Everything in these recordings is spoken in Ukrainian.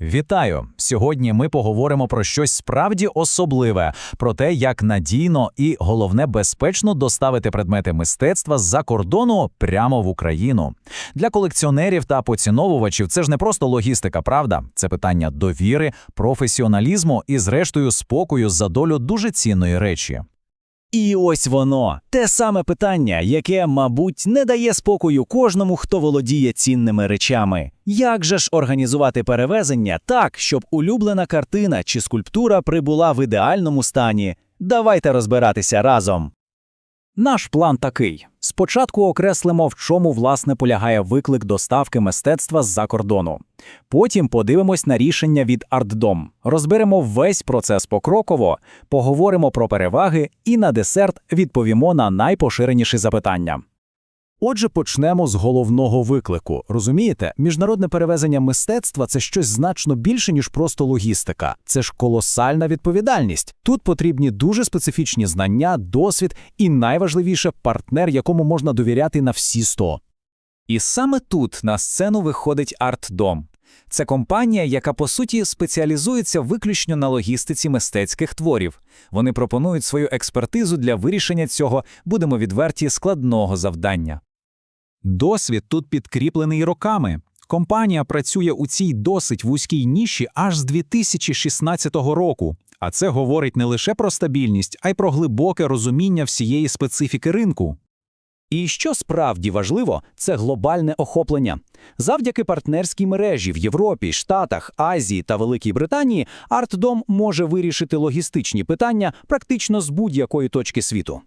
Вітаю! Сьогодні ми поговоримо про щось справді особливе, про те, як надійно і головне безпечно доставити предмети мистецтва з-за кордону прямо в Україну. Для колекціонерів та поціновувачів це ж не просто логістика, правда? Це питання довіри, професіоналізму і, зрештою, спокою за долю дуже цінної речі. І ось воно те саме питання, яке, мабуть, не дає спокою кожному, хто володіє цінними речами. Як же ж організувати перевезення так, щоб улюблена картина чи скульптура прибула в ідеальному стані? Давайте розбиратися разом. Наш план такий: спочатку окреслимо, в чому власне полягає виклик доставки мистецтва з-за кордону. Потім подивимось на рішення від Артдом, розберемо весь процес покроково, поговоримо про переваги і на десерт відповімо на найпоширеніші запитання. Отже, почнемо з головного виклику. Розумієте, міжнародне перевезення мистецтва це щось значно більше, ніж просто логістика. Це ж колосальна відповідальність. Тут потрібні дуже специфічні знання, досвід і найважливіше партнер, якому можна довіряти на всі сто. І саме тут на сцену виходить Артдом. Це компанія, яка по суті спеціалізується виключно на логістиці мистецьких творів. Вони пропонують свою експертизу для вирішення цього, будемо відверті, складного завдання. Досвід тут підкріплений роками. Компанія працює у цій досить вузькій ніші аж з 2016 року. А це говорить не лише про стабільність, а й про глибоке розуміння всієї специфіки ринку. І що справді важливо, це глобальне охоплення. Завдяки партнерській мережі в Європі, Штатах, Азії та Великій Британії Артдом може вирішити логістичні питання практично з будь-якої точки світу.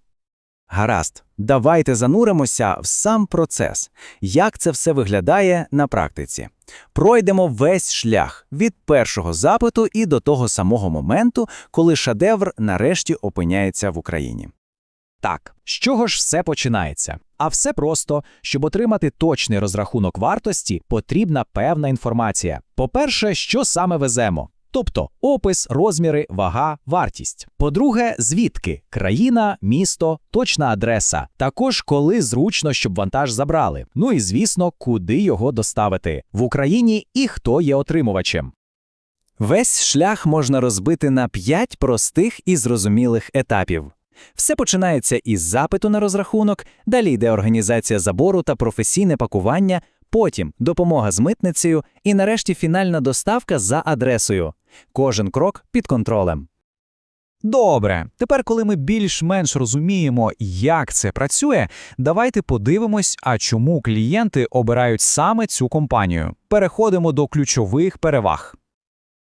Гаразд, давайте зануримося в сам процес. Як це все виглядає на практиці? Пройдемо весь шлях від першого запиту і до того самого моменту, коли шедевр нарешті опиняється в Україні. Так, з чого ж все починається? А все просто, щоб отримати точний розрахунок вартості, потрібна певна інформація. По-перше, що саме веземо? Тобто опис, розміри, вага, вартість. По-друге, звідки країна, місто, точна адреса. Також коли зручно, щоб вантаж забрали. Ну і звісно, куди його доставити в Україні і хто є отримувачем. Весь шлях можна розбити на п'ять простих і зрозумілих етапів. Все починається із запиту на розрахунок, далі йде організація забору та професійне пакування, потім допомога з митницею і нарешті фінальна доставка за адресою. Кожен крок під контролем. Добре, тепер, коли ми більш-менш розуміємо, як це працює, давайте подивимось, а чому клієнти обирають саме цю компанію. Переходимо до ключових переваг.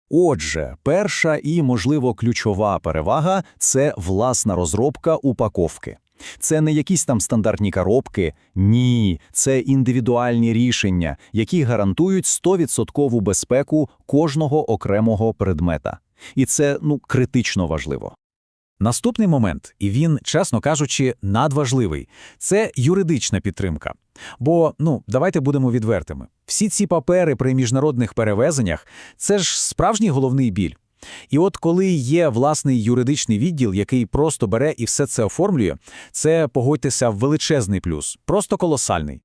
Отже, перша і, можливо, ключова перевага це власна розробка упаковки. Це не якісь там стандартні коробки, ні, це індивідуальні рішення, які гарантують 100% безпеку кожного окремого предмета. І це ну критично важливо. Наступний момент, і він, чесно кажучи, надважливий це юридична підтримка. Бо, ну, давайте будемо відвертими. Всі ці папери при міжнародних перевезеннях це ж справжній головний біль. І от коли є власний юридичний відділ, який просто бере і все це оформлює, це погодьтеся величезний плюс, просто колосальний.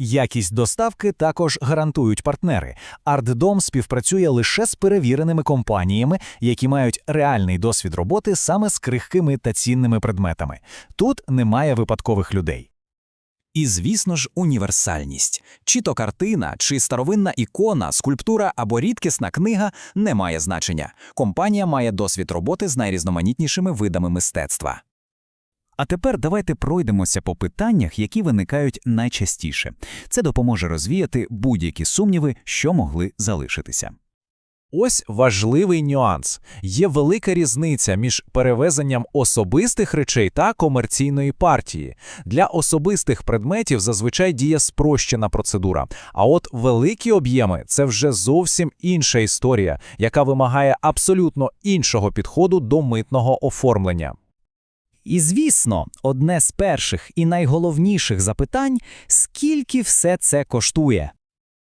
Якість доставки також гарантують партнери. Артдом співпрацює лише з перевіреними компаніями, які мають реальний досвід роботи саме з крихкими та цінними предметами. Тут немає випадкових людей. І, звісно ж, універсальність. Чи то картина, чи старовинна ікона, скульптура або рідкісна книга не має значення. Компанія має досвід роботи з найрізноманітнішими видами мистецтва. А тепер давайте пройдемося по питаннях, які виникають найчастіше. Це допоможе розвіяти будь-які сумніви, що могли залишитися. Ось важливий нюанс. Є велика різниця між перевезенням особистих речей та комерційної партії. Для особистих предметів зазвичай діє спрощена процедура. А от великі об'єми це вже зовсім інша історія, яка вимагає абсолютно іншого підходу до митного оформлення. І звісно, одне з перших і найголовніших запитань скільки все це коштує.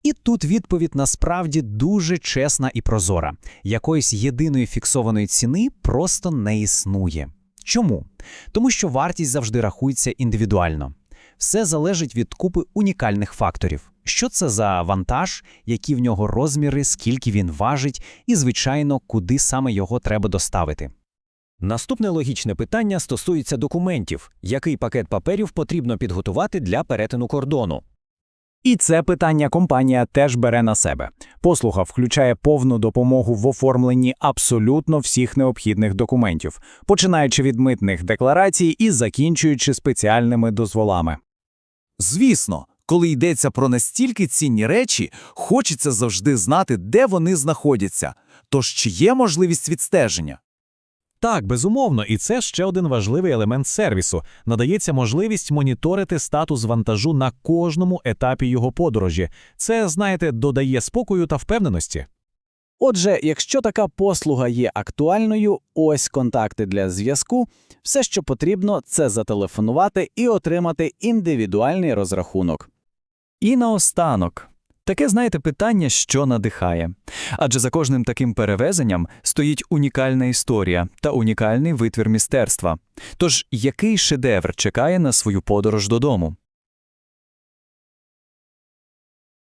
І тут відповідь насправді дуже чесна і прозора. Якоїсь єдиної фіксованої ціни просто не існує. Чому? Тому що вартість завжди рахується індивідуально. Все залежить від купи унікальних факторів. Що це за вантаж, які в нього розміри, скільки він важить, і, звичайно, куди саме його треба доставити. Наступне логічне питання стосується документів. Який пакет паперів потрібно підготувати для перетину кордону? І це питання компанія теж бере на себе. Послуга включає повну допомогу в оформленні абсолютно всіх необхідних документів, починаючи від митних декларацій і закінчуючи спеціальними дозволами. Звісно, коли йдеться про настільки цінні речі, хочеться завжди знати, де вони знаходяться. Тож чи є можливість відстеження? Так, безумовно, і це ще один важливий елемент сервісу. Надається можливість моніторити статус вантажу на кожному етапі його подорожі. Це, знаєте, додає спокою та впевненості. Отже, якщо така послуга є актуальною, ось контакти для зв'язку. Все, що потрібно, це зателефонувати і отримати індивідуальний розрахунок. І наостанок. Таке, знаєте, питання, що надихає. Адже за кожним таким перевезенням стоїть унікальна історія та унікальний витвір містерства. Тож, який шедевр чекає на свою подорож додому?